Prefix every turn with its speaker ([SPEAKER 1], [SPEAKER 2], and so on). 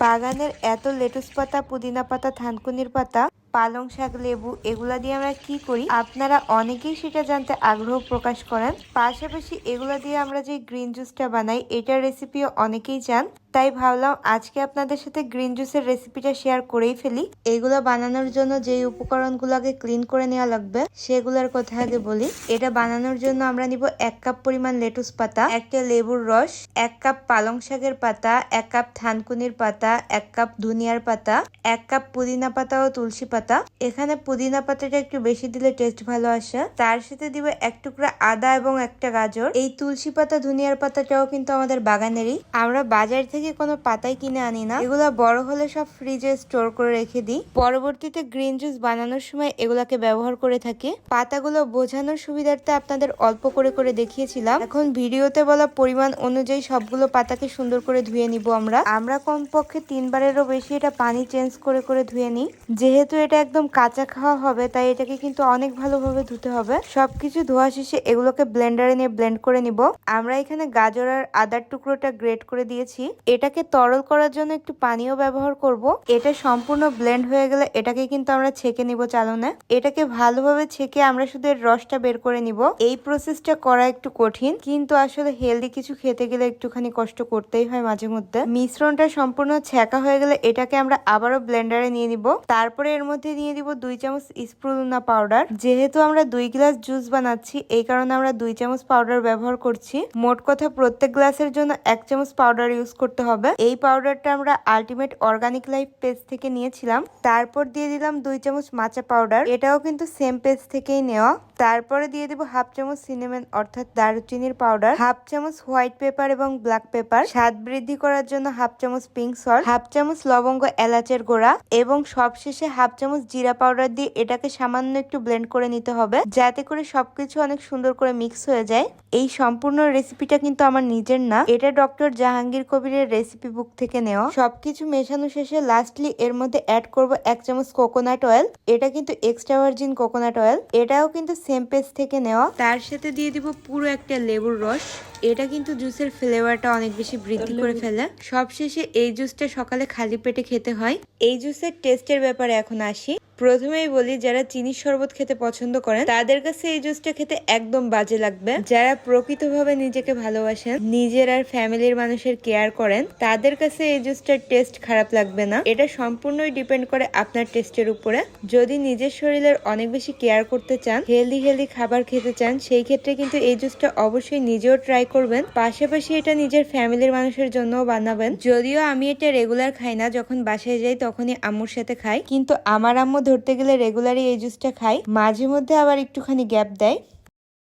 [SPEAKER 1] বাগানের এত লেটুস পাতা পুদিনা পাতা থানকুনির পাতা পালং শাক, লেবু, এগুলা দিয়ে আমরা কি করি? আপনারা অনেকেই সেটা জানতে আগ্রহ প্রকাশ করেন। পাশাপাশি এগুলা দিয়ে আমরা যে গ্রিন জুসটা বানাই, এটার রেসিপিও অনেকেই চান তাই ভাবলাম আজকে আপনাদের সাথে গ্রিন জুসের রেসিপিটা শেয়ার করেই ফেলি। এগুলো বানানোর জন্য যে উপকরণগুলোকে ক্লিন করে নেওয়া লাগবে, সেগুলোর কথা আগে বলি। এটা বানানোর জন্য আমরা নিব এক কাপ পরিমাণ লেটুস পাতা, একটা লেবুর রস, এক কাপ পালং শাকের পাতা, এক কাপ থানকুনির পাতা, এক কাপ ধনিয়ার পাতা, এক কাপ পুদিনা পাতা ও তুলসী পাতা। এখানে পুদিনা পাতাটা একটু বেশি দিলে টেস্ট ভালো আসে। তার সাথে দিব এক টুকরা আদা এবং একটা গাজর। এই তুলসী পাতা, ধনিয়ার পাতাটাও কিন্তু আমাদের বাগানেরই। আমরা বাজার থেকে কোনো পাতাই কিনে আনি না। এগুলা বড় হলে সব ফ্রিজে স্টোর করে রেখে দিই। পরবর্তীতে গ্রিন জুস বানানোর সময় এগুলাকে ব্যবহার করে থাকি। পাতাগুলো বোঝানোর সুবিধার্থে আপনাদের অল্প করে করে দেখিয়েছিলাম। এখন ভিডিওতে বলা পরিমাণ অনুযায়ী সবগুলো পাতাকে সুন্দর করে ধুয়ে নিব আমরা। আমরা কমপক্ষে তিনবারেরও বেশি এটা পানি চেঞ্জ করে করে ধুয়ে নিই। যেহেতু এটা একদম কাঁচা খাওয়া হবে, তাই এটাকে কিন্তু অনেক ভালোভাবে ধুতে হবে। সবকিছু ধোয়া শেষে এগুলোকে ব্লেন্ডারে নিয়ে ব্লেন্ড করে নিব। আমরা এখানে গাজর আর আদার টুকরোটা গ্রেট করে দিয়েছি। এটাকে তরল করার জন্য একটু পানিও ব্যবহার করব। এটা সম্পূর্ণ ব্লেন্ড হয়ে গেলে এটাকে কিন্তু আমরা ছেঁকে নিব চালনে। এটাকে ভালোভাবে ছেঁকে আমরা শুধু এর রসটা বের করে নিব। এই প্রসেসটা করা একটু কঠিন, কিন্তু আসলে হেলদি কিছু খেতে গেলে একটুখানি কষ্ট করতেই হয় মাঝে মধ্যে। মিশ্রণটা সম্পূর্ণ ছেঁকা হয়ে গেলে এটাকে আমরা আবারও ব্লেন্ডারে নিয়ে নিব। তারপরে এর মধ্যে দিয়ে দিব দুই চামচ স্প্রুলুনা পাউডার। যেহেতু আমরা দুই গ্লাস জুস বানাচ্ছি, এই কারণে আমরা দুই চামচ পাউডার ব্যবহার করছি। মোট কথা প্রত্যেক গ্লাসের জন্য এক চামচ পাউডার ইউজ করতে হবে। এই পাউডারটা আমরা আলটিমেট অর্গানিক লাইফ পেজ থেকে নিয়েছিলাম। তারপর দিয়ে দিলাম দুই চামচ মাচা পাউডার। এটাও কিন্তু সেম পেজ থেকেই নেওয়া। তারপরে দিয়ে দেবো হাফ চামচ সিনেমেন, অর্থাৎ দারুচিনির পাউডার, হাফ চামচ হোয়াইট পেপার এবং ব্ল্যাক পেপার, স্বাদ বৃদ্ধি করার জন্য হাফ চামচ পিঙ্ক সল্ট, হাফ চামচ লবঙ্গ, এলাচের গোড়া এবং সবশেষে হাফ চামচ জিরা পাউডার দিয়ে এটাকে সামান্য একটু ব্লেন্ড করে নিতে হবে, যাতে করে সবকিছু অনেক সুন্দর করে মিক্স হয়ে যায়। এই সম্পূর্ণ রেসিপিটা কিন্তু আমার নিজের না, এটা ডক্টর জাহাঙ্গীর কবিরের রেসিপি বুক থেকে নেওয়া। সবকিছু মেশানো শেষে লাস্টলি এর মধ্যে অ্যাড করব এক চামচ কোকোনাট অয়েল এটা কিন্তু এক্সট্রা ভার্জিন কোকোনাট অয়েল এটাও কিন্তু সেম পেজ থেকে নেওয়া। তার সাথে দিয়ে দিব পুরো একটা লেবুর রস। এটা কিন্তু জুসের ফ্লেভারটা অনেক বেশি বৃদ্ধি করে ফেলে। সবশেষে এই জুসটা সকালে খালি পেটে খেতে হয়। এই জুসের টেস্টের ব্যাপারে এখন আসি। প্রথমেই বলি, যারা চিনির শরবত খেতে পছন্দ করেন, তাদের কাছে এই জুসটা খেতে একদম বাজে লাগবে। যারা প্রকৃতভাবে নিজেকে ভালোবাসেন, নিজের আর ফ্যামিলির মানুষের কেয়ার করেন, তাদের কাছে এই জুসটার টেস্ট খারাপ লাগবে না। এটা সম্পূর্ণই ডিপেন্ড করে আপনার টেস্টের উপরে। যদি নিজের শরীরের অনেক বেশি কেয়ার করতে চান, হেলদি হেলদি খাবার খেতে চান, সেই ক্ষেত্রে কিন্তু এই জুসটা অবশ্যই নিজেও ট্রাই করবেন। পাশাপাশি এটা নিজের ফ্যামিলির মানুষের জন্যও বানাবেন। যদিও আমি এটা রেগুলার খাই না, যখন বাসায় যাই তখনই আম্মুর সাথে খাই। কিন্তু আমার আম্মু ধরতে গেলে রেগুলারই এই জুসটা খাই। মাঝে মধ্যে আবার একটুখানি গ্যাপ দেয়।